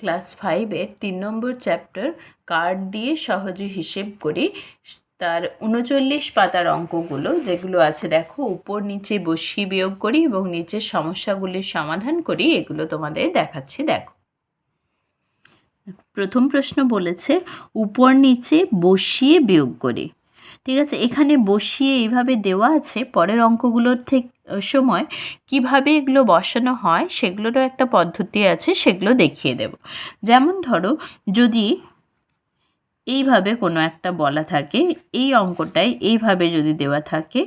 Class ফাইভের তিন নম্বর chapter card দিয়ে সহজে হিসেব করি। তার উনচল্লিশ পাতার অঙ্কগুলো, যেগুলো আছে দেখো, উপর নিচে বসিয়ে বিয়োগ করি এবং নিচের সমস্যাগুলির সমাধান করি, এগুলো তোমাদের দেখাচ্ছি, দেখো। প্রথম প্রশ্ন বলেছে, উপর নিচে বসিয়ে বিয়োগ করি। ঠিক আছে, এখানে বসিয়ে এইভাবে দেওয়া আছে পরের অঙ্কগুলোর থেকে সময় কীভাবে এগুলো বসানো হয় সেগুলোরও একটা পদ্ধতি আছে, সেগুলো দেখিয়ে দেব। যেমন ধরো, যদি এইভাবে কোনো একটা বলা থাকে, এই অঙ্কটায় এইভাবে যদি দেওয়া থাকে,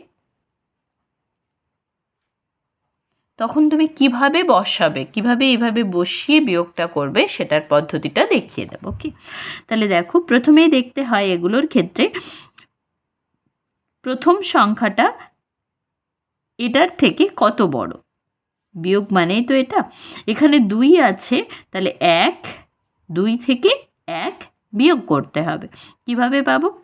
তখন তুমি কীভাবে বসাবে, কীভাবে এইভাবে বসিয়ে বিয়োগটা করবে সেটার পদ্ধতিটা দেখিয়ে দেবো কি তাহলে দেখো, প্রথমেই দেখতে হয় এগুলোর ক্ষেত্রে প্রথম সংখ্যাটা এটার থেকে কত বড়? বিয়োগ মানেই তো এটা। এখানে দুই আছে, তাহলে এক, দুই থেকে এক বিয়োগ করতে হবে। কীভাবে পাবো?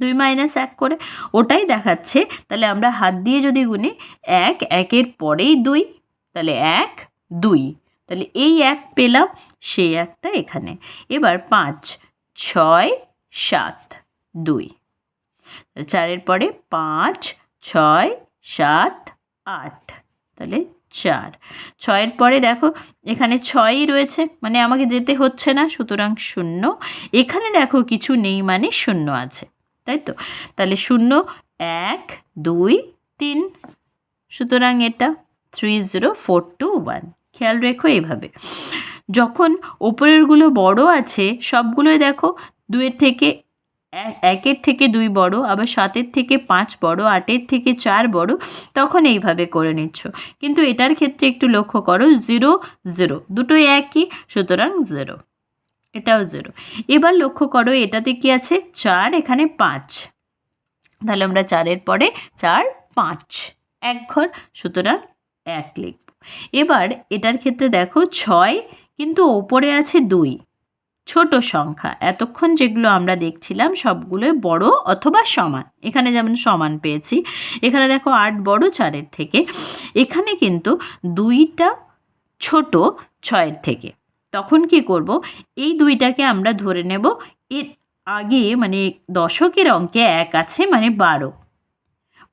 দুই মাইনাস এক করে। ওটাই দেখাচ্ছে, তাহলে আমরা হাত দিয়ে যদি গুনি, এক, একের পরেই দুই, তাহলে এক, দুই। তাহলে এই এক পেলাম, সেই একটা এখানে। এবার পাঁচ, ছয়, সাত, দুই। চারের পরে পাঁচ, ছয়, সাত, আট। তাহলে চার। ছয়ের পরে দেখো, এখানে ছয়ই রয়েছে মানে আমাকে যেতে হচ্ছে না, সুতরাং শূন্য। এখানে দেখো কিছু নেই মানে শূন্য আছে, তাই তো? তাহলে শূন্য, এক, দুই, তিন। সুতরাং এটা three zero four two one. খেয়াল রেখো এইভাবে। যখন ওপরেরগুলো বড় আছে, সবগুলোই দেখো দুয়ের থেকে একের থেকে দুই বড়, আবার সাতের থেকে পাঁচ বড়, আটের থেকে চার বড়, তখন এইভাবে করে নিচ্ছ। কিন্তু এটার ক্ষেত্রে একটু লক্ষ্য করো, জিরো জিরো, দুটোই একই, সুতরাং জিরো। এটাও জিরো। এবার লক্ষ্য করো, এটাতে কি আছে? চার, এখানে পাঁচ। তাহলে আমরা চারের পরে চার, পাঁচ। এক ঘর, সুতরাং এক লিখব। এবার এটার ক্ষেত্রে দেখো, ছয়, কিন্তু ওপরে আছে দুই। ছোট সংখ্যা। এতক্ষণ যেগুলো আমরা দেখছিলাম সবগুলোই বড় অথবা সমান। এখানে যেমন সমান পেয়েছি, এখানে দেখো আট বড় চারের থেকে। এখানে কিন্তু দুইটা ছোট ছয়ের থেকে। তখন কি করব? এই দুইটাকে আমরা ধরে নেব। এর আগে মানে দশকের অঙ্কে এক আছে মানে বারো।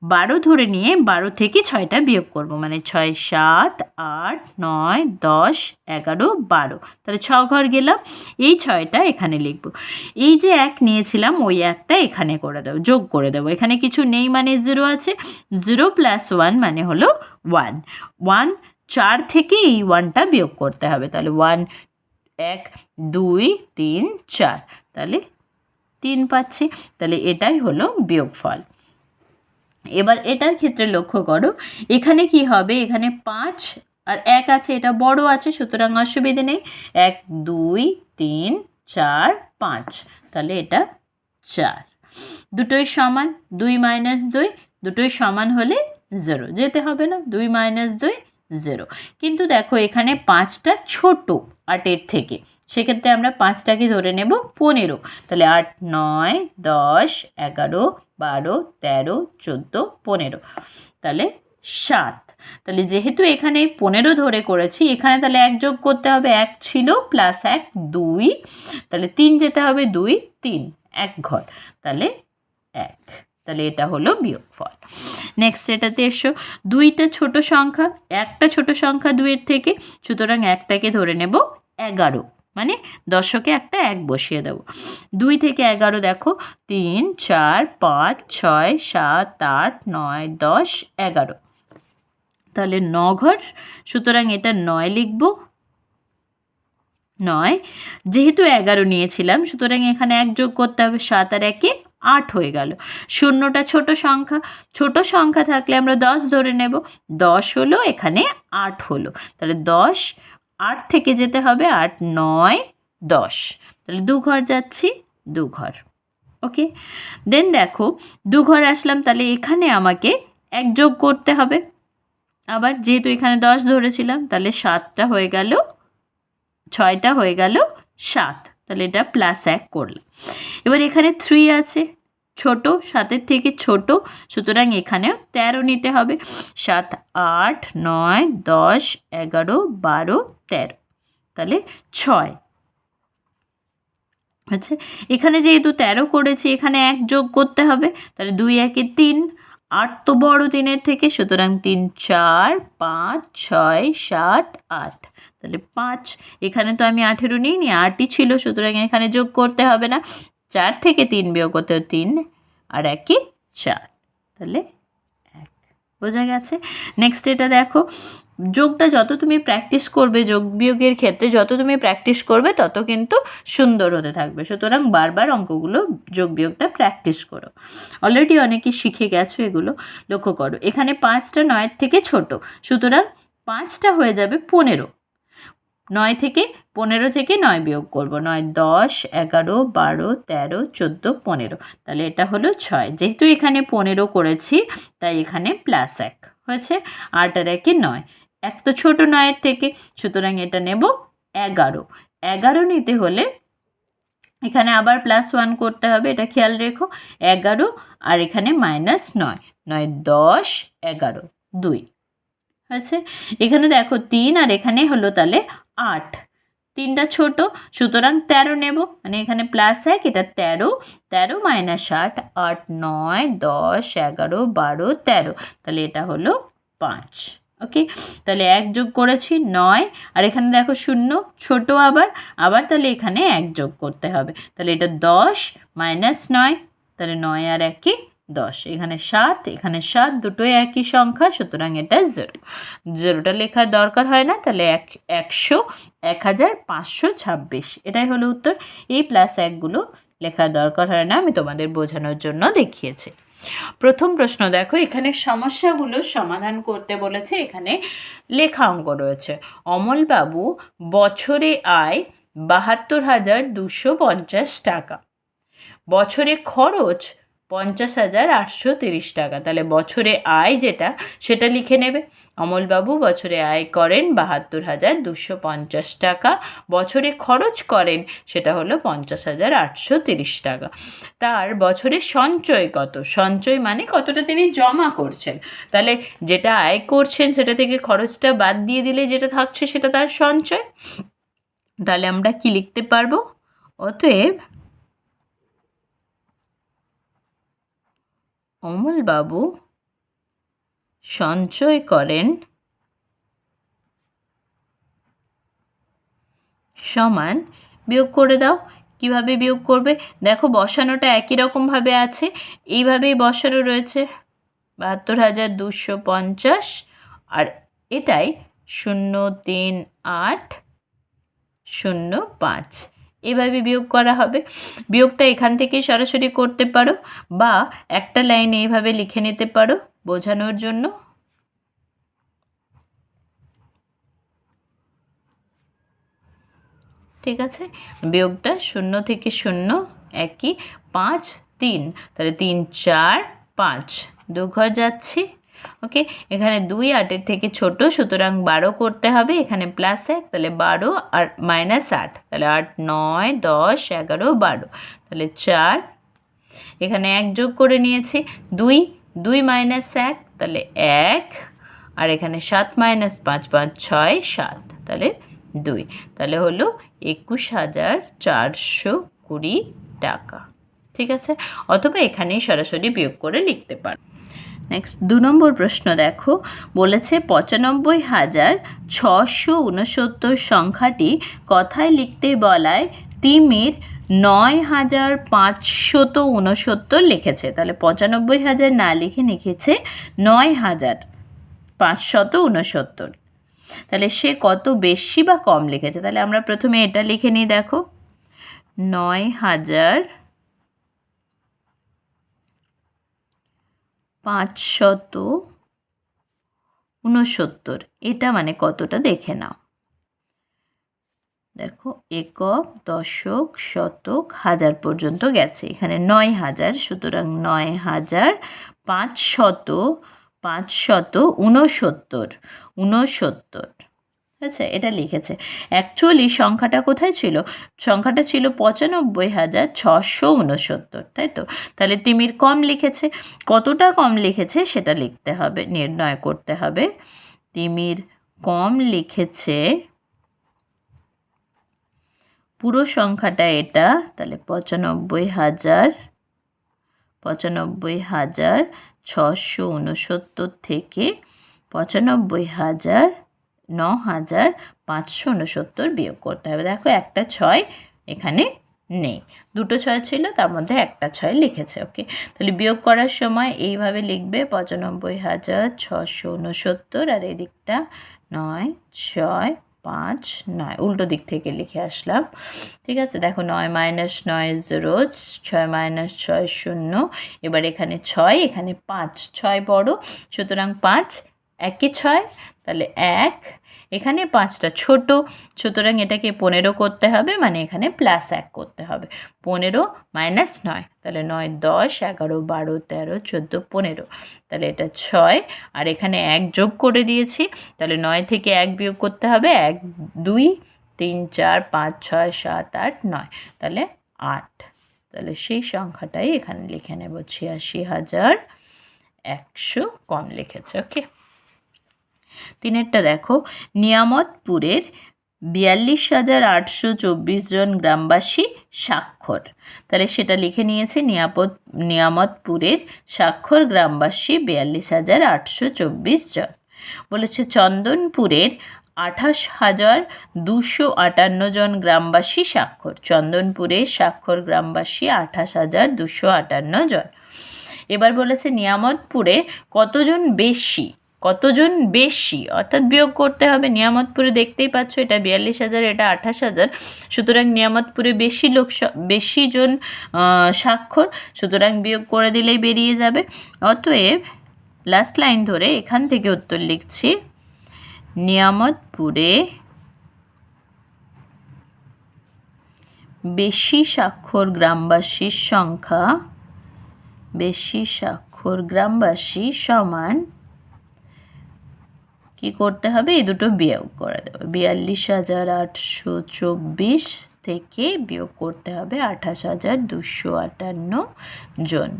বারো ধরে নিয়ে বারো থেকে ছয়টা বিয়োগ করব। মানে ছয়, সাত, আট, নয়, দশ, এগারো, বারো। তাহলে ছ ঘর গেলাম। এই ছয়টা এখানে লিখব। এই যে এক নিয়েছিলাম, ওই একটা এখানে করে দেবো, যোগ করে দেবো। এখানে কিছু নেই মানে জিরো আছে। জিরো প্লাস ওয়ান মানে হলো ওয়ান। ওয়ান, চার থেকে এই ওয়ানটা বিয়োগ করতে হবে। তাহলে ওয়ান, এক, দুই, তিন, চার। তাহলে তিন পাচ্ছি। তাহলে এটাই হলো বিয়োগফল। এবার এটার ক্ষেত্রে লক্ষ্য করো, এখানে কি হবে? এখানে পাঁচ আর এক আছে, এটা বড় আছে, সুতরাং অসুবিধে নেই। এক, দুই, তিন, চার, পাঁচ, তাহলে এটা চার। দুটোই সমান, দুই মাইনাস দুই, দুটোই সমান হলে জিরো। যেতে হবে না, দুই মাইনাস দুই, জিরো। কিন্তু দেখো, এখানে পাঁচটা ছোট আটের থেকে। সেক্ষেত্রে আমরা পাঁচটাকে ধরে নেব পনেরো। তাহলে আট, নয়, দশ, এগারো, বারো, তেরো, চোদ্দ, পনেরো। তাহলে সাত। তাহলে যেহেতু এখানে পনেরো ধরে করেছি, এখানে তাহলে এক যোগ করতে হবে এক ছিল প্লাস এক, দুই। তাহলে তিন যেতে হবে দুই, তিন। এক ঘর। তাহলে এক। তাহলে এটা হলো বিয়োগফল। নেক্সট এটাতে এসো। দুইটা ছোট সংখ্যা, একটা ছোট সংখ্যা দুইয়ের থেকে, সুতরাং একটাকে ধরে নেব এগারো। মানে দশকে একটা এক বসিয়ে দেবো। দুই থেকে এগারো দেখো, তিন, চার, পাঁচ, ছয়, সাত, আট, নয়, দশ, এগারো। তাহলে ন ঘর, সুতরাং এটা নয় লিখব। নয়, যেহেতু এগারো নিয়েছিলাম, সুতরাং এখানে এক যোগ করতে হবে, সাত আর একে আট হয়ে গেল। শূন্যটা ছোট সংখ্যা ছোট সংখ্যা থাকলে আমরা দশ ধরে নেব। দশ হলো এখানে আট হলো। তাহলে দশ আট থেকে যেতে হবে, আট, নয়, দশ। তাহলে দু ঘর যাচ্ছি, দু ঘর। ওকে? দেন দেখো, দু ঘর আসলাম, তাহলে এখানে আমাকে এক যোগ করতে হবে। আবার যেহেতু এখানে দশ ধরেছিলাম, তাহলে সাতটা হয়ে গেল, ছয়টা হয়ে গেল, সাত। তাহলে এটা প্লাস এক করলাম। এবার এখানে থ্রি আছে, ছোট, সাতের থেকে ছোট, সুতরাং এখানেও তেরো নিতে হবে। সাত, আট, নয়, দশ, এগারো, বারো তেরো। তাহলে ছয়। আচ্ছা এখানে যেহেতু তেরো করেছি, এখানে এক যোগ করতে হবে, তাহলে দুই একে তিন, আট তো বড় তিনের থেকে, সুতরাং তিন, চার, পাঁচ, ছয়, সাত, আট। তাহলে পাঁচ, এখানে তো আমি আঠেরো নিইনি, আটই ছিল, সুতরাং এখানে যোগ করতে হবে না। চার থেকে তিন বিয়োগ করতে তিন, আর একই চার। তাহলে বোঝা গেছে? নেক্সট এটা দেখো, যোগটা যত তুমি প্র্যাকটিস করবে, যোগ বিয়োগের ক্ষেত্রে যত তুমি প্র্যাকটিস করবে, তত কিন্তু সুন্দর হতে থাকবে। সুতরাং বারবার অঙ্কগুলো যোগ বিয়োগটা প্র্যাকটিস করো। অলরেডি অনেকে শিখে গেছো এগুলো, লক্ষ্য করো। এখানে পাঁচটা নয়ের থেকে ছোট, সুতরাং পাঁচটা হয়ে যাবে পনেরো। নয় থেকে পনেরো থেকে নয় বিয়োগ করব। নয়, দশ, এগারো, বারো, তেরো, চোদ্দ, পনেরো। তাহলে এটা হলো ছয়। যেহেতু এখানে পনেরো করেছি, তাই এখানে প্লাস এক হয়েছে। আট আর একে নয়। এক তো ছোটো নয়ের থেকে, সুতরাং এটা নেব এগারো। এগারো নিতে হলে এখানে আবার প্লাস ওয়ান করতে হবে, এটা খেয়াল রেখো। এগারো আর এখানে মাইনাস নয়। নয়, দশ, এগারো, দুই। হয়েছে এখানে দেখো তিন আর এখানে হলো তাহলে আট। তিনটা ছোট, সুতরাং তেরো নেব। মানে এখানে প্লাস এক, এটা তেরো। তেরো মাইনাস আট আট, নয়, দশ, এগারো, বারো, তেরো। তাহলে এটা হলো পাঁচ। ওকে তাহলে এক যোগ করেছি, নয়। আর এখানে দেখো শূন্য, ছোট আবার। আবার তাহলে এখানে এক যোগ করতে হবে। তাহলে এটা দশ মাইনাস নয়। তাহলে নয় আর একে দশ, এখানে সাত এখানে সাত, দুটোই একই সংখ্যা, সুতরাং এটা জিরো। জিরোটা লেখার দরকার হয় না, তাহলে এক, একশো, এক হাজার পাঁচশো ছাব্বিশ। এটাই হলো উত্তর। এই প্লাস একগুলো লেখার দরকার হয় না, আমি তোমাদের বোঝানোর জন্য দেখিয়েছি। প্রথম প্রশ্ন, দেখো, এখানে সমস্যাগুলো সমাধান করতে বলেছে, এখানে লেখা অঙ্ক রয়েছে। অমলবাবু, বছরে আয় বাহাত্তর হাজার দুশো পঞ্চাশ টাকা। বছরে খরচ পঞ্চাশ হাজার আটশো তিরিশ টাকা। তাহলে বছরে আয় যেটা, সেটা লিখে নেবে। অমলবাবু বছরে আয় করেন বাহাত্তর হাজার দুশো পঞ্চাশ টাকা। বছরে খরচ করেন, সেটা হলো পঞ্চাশ হাজার আটশো তিরিশ টাকা। তার বছরে সঞ্চয় কত? সঞ্চয় মানে কতটা তিনি জমা করছেন। তাহলে যেটা আয় করছেন, সেটা থেকে খরচটা বাদ দিয়ে দিলে যেটা থাকছে, সেটা তার সঞ্চয়। তাহলে আমরা কি লিখতে পারব? অতএব অমলবাবু, সঞ্চয় করেন সমান বিয়োগ করে দাও। কীভাবে বিয়োগ করবে? দেখো বসানোটা একই রকমভাবে আছে। এইভাবেই বসানো রয়েছে। বাহাত্তর হাজার দুশো পঞ্চাশ। আর এটাই শূন্য তিন আট শূন্য পাঁচ। এভাবে বিয়োগ করা হবে। বিয়োগটা এখান থেকেই সরাসরি করতে পারো বা একটা লাইন এইভাবে লিখে নিতে পারো বোঝানোর জন্য। ঠিক আছে? বিয়োগটা শূন্য থেকে শূন্য, একই, পাঁচ, তিন। তাহলে তিন, চার, পাঁচ। দু ঘর যাচ্ছি। ওকে এখানে দুই আটের থেকে ছোট, সুতরাং বারো করতে হবে। এখানে প্লাস এক, তাহলে বারো আর মাইনাস আট। তাহলে আট, নয়, দশ, এগারো, বারো। তাহলে চার। এখানে এক যোগ করে নিয়েছি। দুই দুই মাইনাস এক, তাহলে এক। আর এখানে সাত মাইনাস পাঁচ পাঁচ, ছয়, সাত। তাহলে দুই। তাহলে হলো একুশ হাজার চারশো কুড়ি টাকা। ঠিক আছে? অথবা এখানেই সরাসরি বিয়োগ করে লিখতে পারো। নেক্সট দু নম্বর প্রশ্ন দেখো। বলেছে পঁচানব্বই হাজার ছশো উনসত্তর সংখ্যাটি কথায় লিখতে বলায় তিমির নয় হাজার পাঁচশত উনসত্তর লিখেছে। তাহলে পঁচানব্বই হাজার না লিখে লিখেছে নয় হাজার পাঁচশত উনসত্তর তাহলে সে কত বেশি বা কম লিখেছে? তাহলে আমরা প্রথমে এটা লিখে নিই, দেখো। নয় হাজার পাঁচশত উনসত্তর এটা মানে কতটা? দেখে নাও। দেখো, একক, দশক, শতক, হাজার পর্যন্ত গেছে। এখানে নয় হাজার, সুতরাং নয় হাজার পাঁচশত পাঁচশত উনসত্তর উনসত্তর আচ্ছা এটা লিখেছে। অ্যাকচুয়ালি সংখ্যাটা কোথায় ছিল? সংখ্যাটা ছিল পঁচানব্বই হাজার ছশো উনসত্তর, তাই তো? তাহলে তিমির কম লিখেছে। কতটা কম লিখেছে সেটা লিখতে হবে, নির্ণয় করতে হবে। তিমির কম লিখেছে, পুরো সংখ্যাটা এটা, তাহলে পঁচানব্বই হাজার পঁচানব্বই হাজার ছশো উনসত্তর থেকে পঁচানব্বই হাজার ন হাজার পাঁচশো উনসত্তর বিয়োগ করতে হবে। দেখো একটা ছয় এখানে নেই। দুটো ছয় ছিল, তার মধ্যে একটা ছয় লিখেছে ওকে তাহলে বিয়োগ করার সময় এইভাবে লিখবে, পঁচানব্বই হাজার ছশো উনসত্তর আর এদিকটা নয়, ছয়, পাঁচ, নয়। উল্টো দিক থেকে লিখে আসলাম, ঠিক আছে? দেখো নয় মাইনাস নয় জিরো ছয় মাইনাস ছয় শূন্য, এবার এখানে ছয়, এখানে পাঁচ। ছয় বড়, সুতরাং পাঁচ, একে ছয় তাহলে এক, এখানে পাঁচটা ছোট, সুতরাং এটাকে পনেরো করতে হবে মানে এখানে প্লাস এক করতে হবে। পনেরো মাইনাস নয়, তাহলে নয়, দশ, এগারো, বারো, তেরো, চোদ্দ, পনেরো। তাহলে এটা ছয়, আর এখানে এক যোগ করে দিয়েছি, তাহলে নয় থেকে এক বিয়োগ করতে হবে, এক, দুই, তিন, চার, পাঁচ, ছয়, সাত, আট, নয়, তাহলে আট। তাহলে সেই সংখ্যাটাই এখানে লিখে নেব, ছিয়াশি হাজার একশো কম লিখেছে ওকে তিনেরটা দেখো। নিয়ামতপুরের বিয়াল্লিশ হাজার আটশো চব্বিশ জন গ্রামবাসী স্বাক্ষর। তাহলে সেটা লিখে নিয়েছে নিয়াপদ, নিয়ামতপুরের স্বাক্ষর গ্রামবাসী বিয়াল্লিশ হাজার আটশো চব্বিশ জন। বলেছে চন্দনপুরের আঠাশ হাজার দুশো আটান্ন জন গ্রামবাসী স্বাক্ষর। চন্দনপুরের স্বাক্ষর গ্রামবাসী আঠাশ হাজার দুশো আটান্ন জন। এবার বলেছে নিয়ামতপুরে কতজন বেশি? কতজন বেশি? অর্থাৎ বিয়োগ করতে হবে। নিয়ামতপুরে দেখতেই পাচ্ছ, এটা বিয়াল্লিশ হাজার, এটা আঠাশ হাজার। সুতরাং নিয়ামতপুরে বেশি লোক বেশি জন স্বাক্ষর, সুতরাং বিয়োগ করে দিলেই বেরিয়ে যাবে। অতএব লাস্ট লাইন ধরে এখান থেকে উত্তর লিখছি, নিয়ামতপুরে বেশি স্বাক্ষর গ্রামবাসীর সংখ্যা, বেশি স্বাক্ষর গ্রামবাসী সমান কি করতে হবে? এই দুটো বিয়োগ করে দেবে। বিয়াল্লিশ হাজার আটশো চব্বিশ থেকে বিয়োগ করতে হবে আঠাশ হাজার দুশো আটান্ন জন।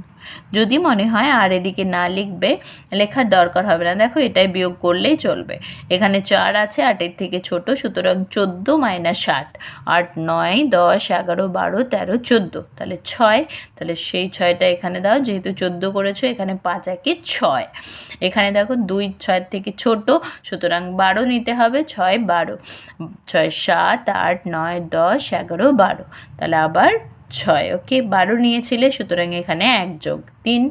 যদি মনে হয় আর এদিকে না লিখবে, লেখার দরকার হবে না। দেখো এটাই বিয়োগ করলেই চলবে। এখানে চার আছে আটের থেকে ছোট, সুতরাং চোদ্দ মাইনাস ষাট আট, নয়, দশ, এগারো, বারো, তেরো, চোদ্দ। তাহলে ছয়। তাহলে সেই ছয়টা এখানে দাও, যেহেতু চোদ্দ করেছ, এখানে পাঁচ একে ছয়। এখানে দেখো দুই ছয়ের থেকে ছোট, সুতরাং বারো নিতে হবে, ছয় বারো। ছয়, সাত, আট, নয়, দশ, এগারো, বারো। তাহলে আবার ছয়, ওকে? বারো নিয়েছিলে, সুতরাং এখানে এক যোগ তিন,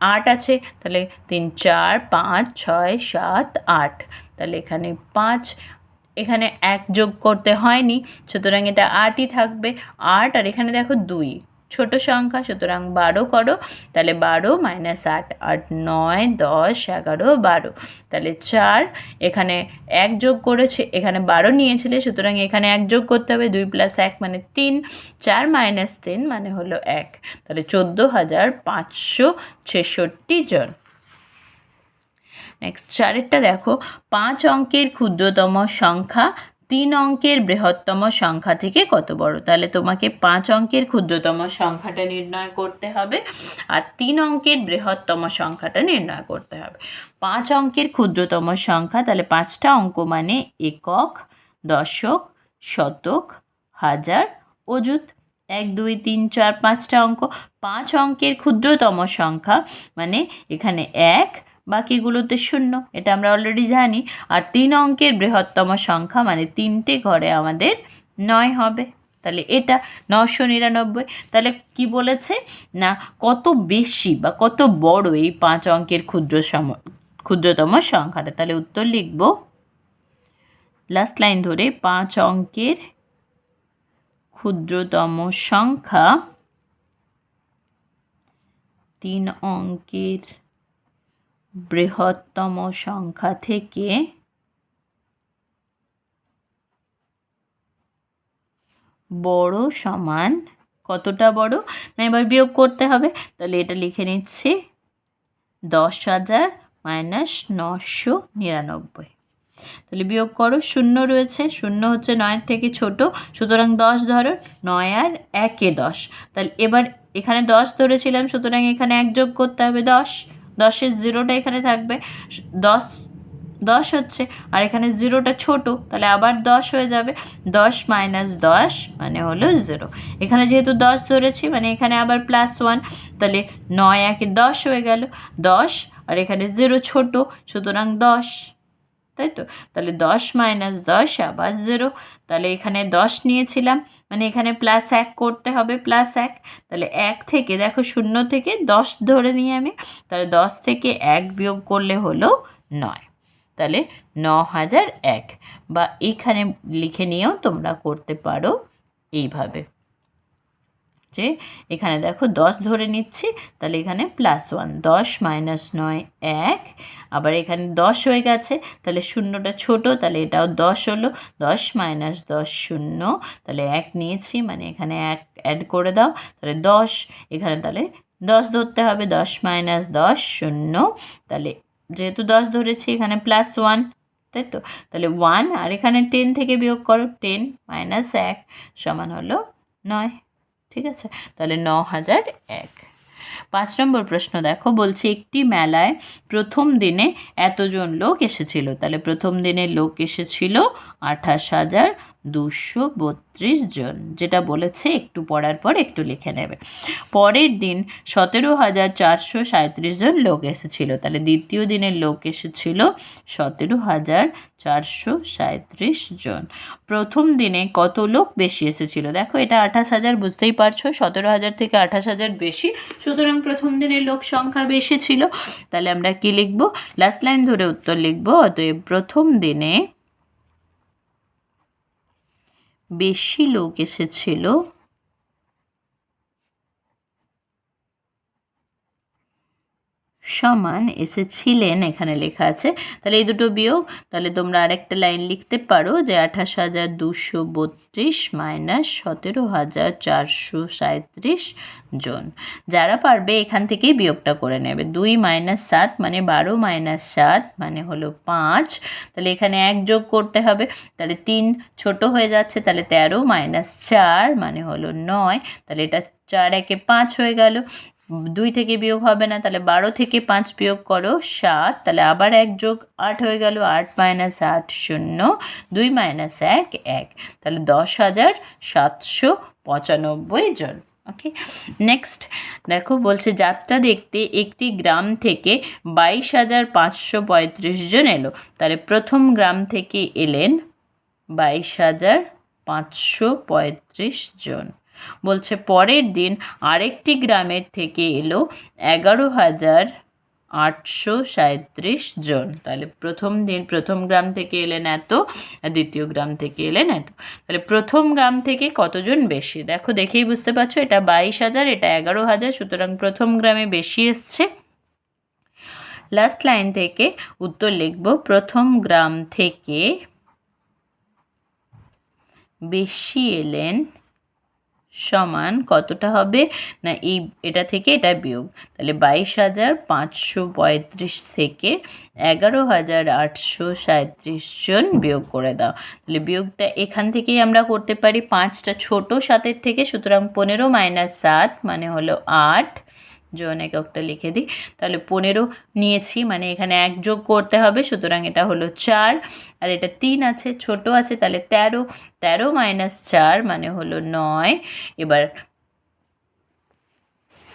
আট আছে, তাহলে তিন, চার, পাঁচ, ছয়, সাত, আট, তাহলে এখানে পাঁচ, এখানে এক যোগ করতে হয়নি, সুতরাং এটা আটই থাকবে, আট, আর এখানে দেখো দুই। ছোট সংখ্যা, সুতরাং বারো করো, তাহলে বারো মাইনাস আট আট, নয়, দশ, এগারো, বারো। তাহলে চার, এখানে এক যোগ করেছে, এখানে বারো নিয়েছিলে, সুতরাং এখানে এক যোগ করতে হবে, দুই প্লাস এক মানে তিন, চার মাইনাস তিন মানে হলো এক। তাহলে চোদ্দ হাজার পাঁচশো ছেষট্টি জন। নেক্সট চারেরটা দেখো, পাঁচ অঙ্কের ক্ষুদ্রতম সংখ্যা তিন অঙ্কের বৃহত্তম সংখ্যা থেকে কত বড়? তাহলে তোমাকে পাঁচ অঙ্কের ক্ষুদ্রতম সংখ্যাটা নির্ণয় করতে হবে আর তিন অঙ্কের বৃহত্তম সংখ্যাটা নির্ণয় করতে হবে। পাঁচ অঙ্কের ক্ষুদ্রতম সংখ্যা, তাহলে পাঁচটা অঙ্ক মানে একক, দশক, শতক, হাজার, অযুত। এক, দুই, তিন, চার, পাঁচটা অঙ্ক। পাঁচ অঙ্কের ক্ষুদ্রতম সংখ্যা মানে এখানে এক বাকিগুলোতে শূন্য, এটা আমরা অলরেডি জানি। আর তিন অঙ্কের বৃহত্তম সংখ্যা মানে তিনটে ঘরে আমাদের নয় হবে। তাহলে এটা নশো নিরানব্বই। তাহলে কি বলেছে? না, কত বেশি বা কত বড় এই পাঁচ অঙ্কের ক্ষুদ্র সম, ক্ষুদ্রতম সংখ্যাটা? তাহলে উত্তর লিখব। লাস্ট লাইন ধরে পাঁচ অঙ্কের ক্ষুদ্রতম সংখ্যা তিন অঙ্কের বৃহত্তম সংখ্যা থেকে বড় সমান কতটা বড়? না, এবার বিয়োগ করতে হবে। তাহলে এটা লিখে নিচ্ছি। দশ হাজার মাইনাস নশো নিরানব্বই। তাহলে বিয়োগ করো, শূন্য রয়েছে। শূন্য হচ্ছে নয়ের থেকে ছোট। সুতরাং দশ ধরো, নয় আর একে দশ। তাহলে এবার এখানে দশ ধরেছিলাম, সুতরাং এখানে এক যোগ করতে হবে দশ। দশের জিরোটা এখানে থাকবে। দশ দশ হচ্ছে, আর এখানে জিরোটা ছোট, তাহলে আবার দশ হয়ে যাবে। দশ মাইনাস দশ মানে হলো জিরো। এখানে যেহেতু দশ ধরেছি মানে এখানে আবার প্লাস ওয়ান, তাহলে নয় একে দশ হয়ে গেল। দশ, আর এখানে জিরো ছোট, সুতরাং দশ। তাই তো? তাহলে দশ মাইনাস দশ আবার জিরো তাহলে এখানে দশ নিয়েছিলাম মানে এখানে প্লাস এক করতে হবে প্লাস এক। তাহলে এক থেকে, দেখো শূন্য থেকে দশ ধরে নিই আমি, তাহলে দশ থেকে এক বিয়োগ করলে হলো নয়। তাহলে ন হাজার এক, বা এখানে লিখে নিয়েও তোমরা করতে পারো এইভাবে। যে এখানে দেখো দশ ধরে নিচ্ছি, তাহলে এখানে প্লাস ওয়ান দশ মাইনাস নয়, এক। আবার এখানে দশ হয়ে গেছে, তাহলে শূন্যটা ছোট, তাহলে এটাও দশ হলো। দশ মাইনাস দশ শূন্য, তাহলে এক নিয়েছি মানে এখানে এক অ্যাড করে দাও, তাহলে দশ। এখানে তাহলে দশ ধরতে হবে, দশ মাইনাস দশ শূন্য, তাহলে যেহেতু দশ ধরেছি, এখানে প্লাস ওয়ান তাই তো? তাহলে ওয়ান আর এখানে টেন থেকে বিয়োগ করো টেন মাইনাস এক সমান হলো নয়। ঠিক আছে? তাহলে ন হাজার এক। পাঁচ নম্বর প্রশ্ন দেখো, বলছে একটি মেলায় প্রথম দিনে এতজন লোক এসেছিল। তাহলে প্রথম দিনে লোক এসেছিল আঠাশ হাজার দুশো বত্রিশ জন, যেটা বলেছে একটু পড়ার পর একটু লিখে নেবে। পরের দিন সতেরো হাজার চারশো সাঁত্রিশ জন লোক এসেছিল। তাহলে দ্বিতীয় দিনের লোক এসেছিল সতেরো হাজার চারশো সাঁত্রিশ জন। প্রথম দিনে কত লোক বেশি এসেছিল? দেখো, এটা আঠাশ হাজার, বুঝতেই পারছ? সতেরো হাজার থেকে আঠাশ হাজার বেশি। সুতরাং প্রথম দিনে লোক সংখ্যা বেশি ছিল। তাহলে আমরা কি লিখব? লাস্ট লাইন ধরে উত্তর লিখব। অতএব প্রথম দিনে বেশি লোক এসেছিল সমান এসেছিলেন এখানে লেখা আছে। তাহলে এই দুটো বিয়োগ, তাহলে তোমরা আরেকটা লাইন লিখতে পারো যে আঠাশ হাজার দুশো বত্রিশ মাইনাস সতেরো হাজার চারশো সাঁত্রিশ জন। যারা পারবে এখান থেকেই বিয়োগটা করে নেবে। দুই মাইনাস সাত মানে বারো মাইনাস সাত মানে হলো পাঁচ। তাহলে এখানে এক যোগ করতে হবে। তাহলে তিন ছোট হয়ে যাচ্ছে, তাহলে তেরো মাইনাস চার মানে হলো নয়। তাহলে এটা চার একে পাঁচ হয়ে গেল। দুই থেকে বিয়োগ হবে না, তাহলে বারো থেকে পাঁচ বিয়োগ করো সাত, তাহলে আবার এক যোগ আট হয়ে গেল, আট মাইনাস আট শূন্য, দুই মাইনাস এক এক। তাহলে দশ হাজার সাতশো পঁচানব্বই জন ওকে নেক্সট দেখো বলছে যাত্রা দেখতে একটি গ্রাম থেকে বাইশ হাজার পাঁচশো পঁয়ত্রিশ জন এলো। তাহলে প্রথম গ্রাম থেকে এলেন বাইশ হাজার পাঁচশো পঁয়ত্রিশ জন। বলছে, পরের দিন আরেকটি গ্রামের থেকে এলো এগারো হাজার আটশো সাঁত্রিশ জন। তাহলে প্রথম দিন, প্রথম গ্রাম থেকে এলেন এত দ্বিতীয় গ্রাম থেকে এলেন এত। তাহলে প্রথম গ্রাম থেকে কতজন বেশি? দেখো, দেখেই বুঝতে পারছ, এটা বাইশ হাজার, এটা এগারো হাজার, সুতরাং প্রথম গ্রামে বেশি এসছে। লাস্ট লাইন থেকে উত্তর লিখব, প্রথম গ্রাম থেকে বেশি এলেন সমান কতটা হবে? না, এই, এটা থেকে এটা বিয়োগ। তাহলে বাইশ হাজার পাঁচশো পঁয়ত্রিশ থেকে এগারো হাজার আটশো সাঁত্রিশ জন বিয়োগ করে দাও। তাহলে বিয়োগটা এখান থেকেই আমরা করতে পারি। পাঁচটা ছোট সাতের থেকে, সুতরাং পনেরো মাইনাস সাত মানে হলো আট। জন এককটা লিখে দিই। তাহলে পনেরো নিয়েছি মানে এখানে এক যোগ করতে হবে, সুতরাং এটা হলো চার, আর এটা তিন আছে, ছোট আছে, তাহলে তেরো তেরো মাইনাস চার মানে হলো নয়। এবার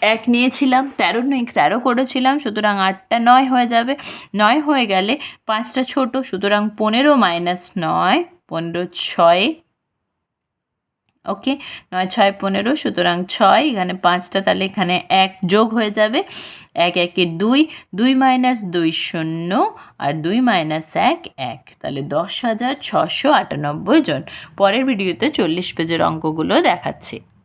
এক নিয়েছিলাম, তেরো নেই তেরো করেছিলাম, সুতরাং আটটা নয় হয়ে যাবে। নয় হয়ে গেলে পাঁচটা ছোট, সুতরাং পনেরো মাইনাস নয়, পনেরো ছয় ওকে? নয়, ছয়, পনেরো, সুতরাং ছয়, এখানে পাঁচটা, তাহলে এখানে এক যোগ হয়ে যাবে। এক, একে দুই দুই মাইনাস দুই শূন্য, আর দুই মাইনাস এক এক। তাহলে দশ হাজার ছশো আটানব্বই জন। পরের ভিডিওতে চল্লিশ পেজের অঙ্কগুলো দেখাচ্ছি।